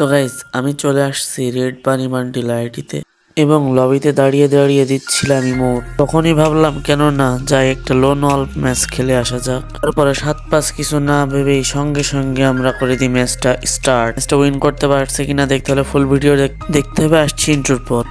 তো গাইজ আমি চলে আসছি রেড পানি মান্ডি লাইটিতে এবং লবিতে দাঁড়িয়ে দাঁড়িয়ে দিচ্ছিলাম ইমোট তখনই ভাবলাম, কেন না, যাই একটা লোন অল্প ম্যাচ খেলে আসা যাক। তারপরে সাত পাঁচ কিছু না ভেবেই সঙ্গে সঙ্গে আমরা করে দিই ম্যাচটা স্টার্ট ম্যাচটা উইন করতে পারছে কিনা দেখতে হলে ফুল ভিডিও দেখতে হবে আসছি ইন্টুর পর।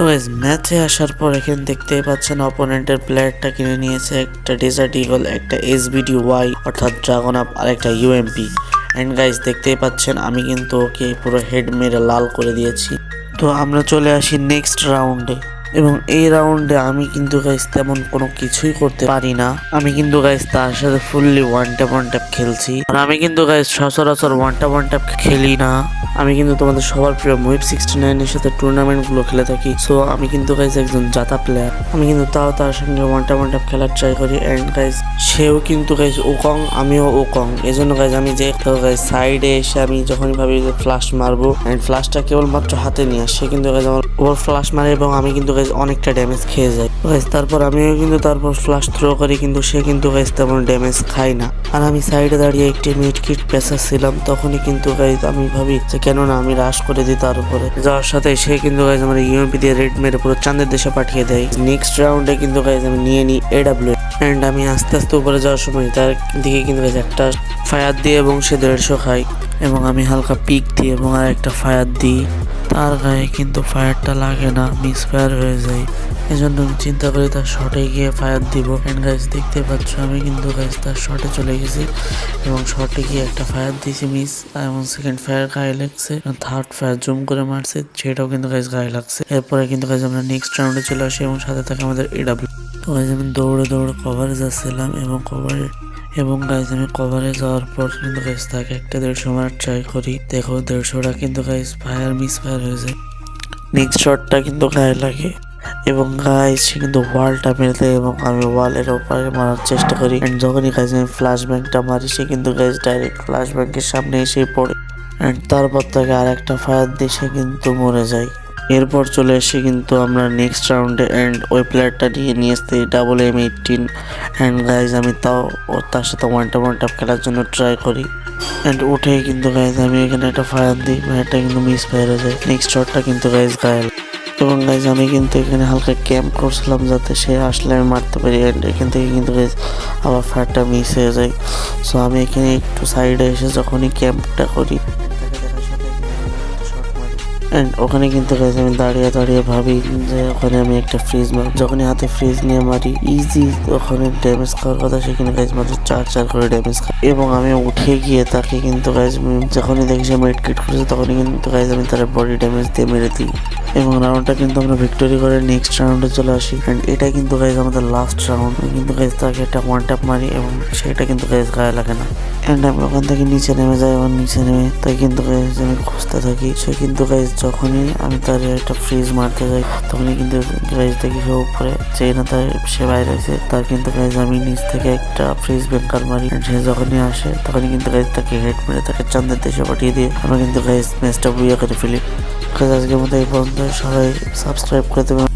তো ম্যাচে আসার পর এখানে দেখতেই পাচ্ছেন অপোনেন্টের প্লেয়ারটা কিনে নিয়েছে একটা ডেজার্ট ইগল একটা এসবিডি ওয়াই অর্থাৎ ড্রাগন আপ আর একটা ইউএমপি অ্যান্ড গাইজ দেখতেই পাচ্ছেন, আমি কিন্তু ওকে পুরো হেড মেরে লাল করে দিয়েছি। তো আমরা চলে আসি নেক্সট রাউন্ডে এবং এই রাউন্ডে আমি কিন্তু গাইজ তেমন কোনো কিছুই করতে পারি না। আমি কিন্তু গাইজ তার সাথে fully one tap one tap খেলছি। আর আমি কিন্তু গাইজ সচরাচর ওয়ান ট্যাপ ওয়ান ট্যাপ খেলি না। আমি কিন্তু তোমাদের সবার প্রিয় মুহিব সিক্সটি নাইনের সাথে টুর্নামেন্টগুলো খেলে থাকি। সো আমি কিন্তু গাইজ একজন জাতা প্লেয়ার আমি কিন্তু তাও তার সঙ্গে ওয়ান ট্যাপ ওয়ান ট্যাপ খেলার ট্রাই করি অ্যান্ড গাইজ সেও কিন্তু গাইজ ওকং, আমিও ওকং। এই জন্য গাইজ আমি যে গাইজ সাইডে এসে আমি যখনই ভাবি যে ফ্লাশ মারবো অ্যান্ড ফ্লাশটা কেবলমাত্র হাতে নিয়ে আসে কিন্তু গাইজ আমার ওর ফ্লাশ মারে এবং আমি কিন্তু গাইজ অনেকটা ড্যামেজ খেয়ে যাই। গাইজ তারপর আমিও কিন্তু তারপর ফ্লাশ থ্রো করি, কিন্তু সে কিন্তু গাইজ তেমন ড্যামেজ খায় না। আর আমি সাইডে দাঁড়িয়ে একটি মিট কিট পেঁচাচ্ছিলাম তখনই কিন্তু গাইজ আমি ভাবি যে কেন না আমি রাশ করে দিই তার উপরে। যাওয়ার সাথে সে কিন্তু গাইজ আমার ইউএমপি দিয়ে রেড মেরে পুরো চাঁদের দেশে পাঠিয়ে দেয়। নেক্সট রাউন্ডে কিন্তু গাইজ আমি নিয়ে নিই এডাব্লিউ অ্যান্ড আমি আস্তে আস্তে উপরে যাওয়ার সময় তার দিকে কিন্তু একটা ফায়ার দিয়ে এবং সে দেড়শো খাই এবং আমি হালকা পিক দিই এবং আর একটা ফায়ার দিই। তার গায়ে কিন্তু ফায়ারটা লাগে না মিস ফায়ার হয়ে যায়। এজন্য আমি চিন্তা করি তার শটে গিয়ে ফায়ার দিব। অ্যান্ড গাইজ দেখতে পাচ্ছ আমি কিন্তু গাইজ তার শটে চলে গেছি। এবং শটে গিয়ে একটা ফায়ার দিয়েছি মিস এবং সেকেন্ড ফায়ার গায়ে লাগছে। থার্ড ফায়ার জুম করে মারছে, সেটাও কিন্তু গাইজ গায়ে লাগছে। এরপরে কিন্তু গাইজ আমরা নেক্সট রাউন্ডে চলে আসি, এবং সাথে থাকে আমাদের এডাব্লিউ তো গাইজ আমি দৌড়ে দৌড়ে কভারে যাচ্ছিলাম, এবং কভারে এবং গাইজ আমি কভারে যাওয়ার পর কিন্তু গাইজ তাকে একটা দেড়শো মারার ট্রাই করি। দেখো, দেড়শোটা কিন্তু গাইজ ফায়ার মিস ফায়ার হয়ে যায়। নেক্সট শটটা কিন্তু গায়ে লাগে। এবং গাইজ সে কিন্তু ওয়ালটা মেরে দেয় এবং আমি ওয়ালের ওপরে মারার চেষ্টা করি। অ্যান্ড যখনই গাইজ আমি ফ্ল্যাশ ব্যাংকটা মারি, সে কিন্তু গাইজ ডাইরেক্ট ফ্ল্যাশ ব্যাংকের সামনে এসে পড়ে। অ্যান্ড তারপর তাকে আর একটা ফায়ার দিয়ে সে কিন্তু মরে যায়। এরপর চলে এসে কিন্তু আমরা নেক্সট রাউন্ডে অ্যান্ড ওই প্লেয়ারটা নিয়ে নিয়ে আসতে double M eighteen and guys আমি তাও ওর তার সাথে ওয়ান টাপ ওয়ান টাপ খেলার জন্য ট্রাই করি। অ্যান্ড উঠে কিন্তু গাইজ আমি এখানে একটা ফায়ার দিই ফায়ারটা কিন্তু মিস ফায়ার হয়ে যায়। নেক্সট শটটা কিন্তু গাইজ গায়েল এবং গাইজ আমি কিন্তু এখানে হালকা ক্যাম্প করছিলাম যাতে সে আসলে আমি মারতে পারি অ্যান্ড এখান থেকে কিন্তু গাইজ আবার ফায়ারটা মিস হয়ে যায়। সো আমি এখানে একটু সাইডে এসে যখনই ক্যাম্পটা করি অ্যান্ড ওখানে কিন্তু গাইজ আমি দাঁড়িয়ে দাঁড়িয়ে ভাবি যে ওখানে আমি একটা ফ্রিজ মারি যখনই হাতে ফ্রিজ নিয়ে মারি ইজি ওখানে ড্যামেজ খাওয়ার কথা, সেখানে গাইজ মাত্র চার চার করে ড্যামেজ খাই এবং আমি উঠে গিয়ে তাকে কিন্তু গাইজ যখনই দেখি সে মেড কিট করেছে তখনই কিন্তু গাইজ আমি তার বডি ড্যামেজ দিয়ে মেরে দিই। এবং রাউন্ডটা কিন্তু আমরা ভিক্টোরি করে নেক্সট রাউন্ডে চলে আসি। অ্যান্ড এটা কিন্তু গাইজ আমাদের লাস্ট রাউন্ড কিন্তু গাইজ তাকে একটা ওয়ান ট্যাপ মারি এবং সেটা কিন্তু গাইজ গায়ে লাগে না। অ্যান্ড আমি ওখান থেকে নিচে নেমে যাই এবং নিচে নেমে। তাই কিন্তু গাইজ আমি খুঁজতে থাকি। সে কিন্তু গাইজ যখনই আমি তার একটা ফ্রিজ মারতে যাই, তখনই কিন্তু গাইজ দেখি সে উপরে, যে না তার, সে বাইরে আছে। তার কিন্তু গাইজ আমি নিচ থেকে একটা ফ্রিজ ব্যাংকার মারি। সে যখনই আসে, তখনই কিন্তু গাইজ তাকে হেড মেরে, তাকে চান্দের দেশে পাঠিয়ে দিয়ে আমরা কিন্তু গাইজ ম্যাচটা বুইয়া করে ফেলি। আজকের মতো এই পর্যন্ত। সবাই সাবস্ক্রাইব করে দেবেন।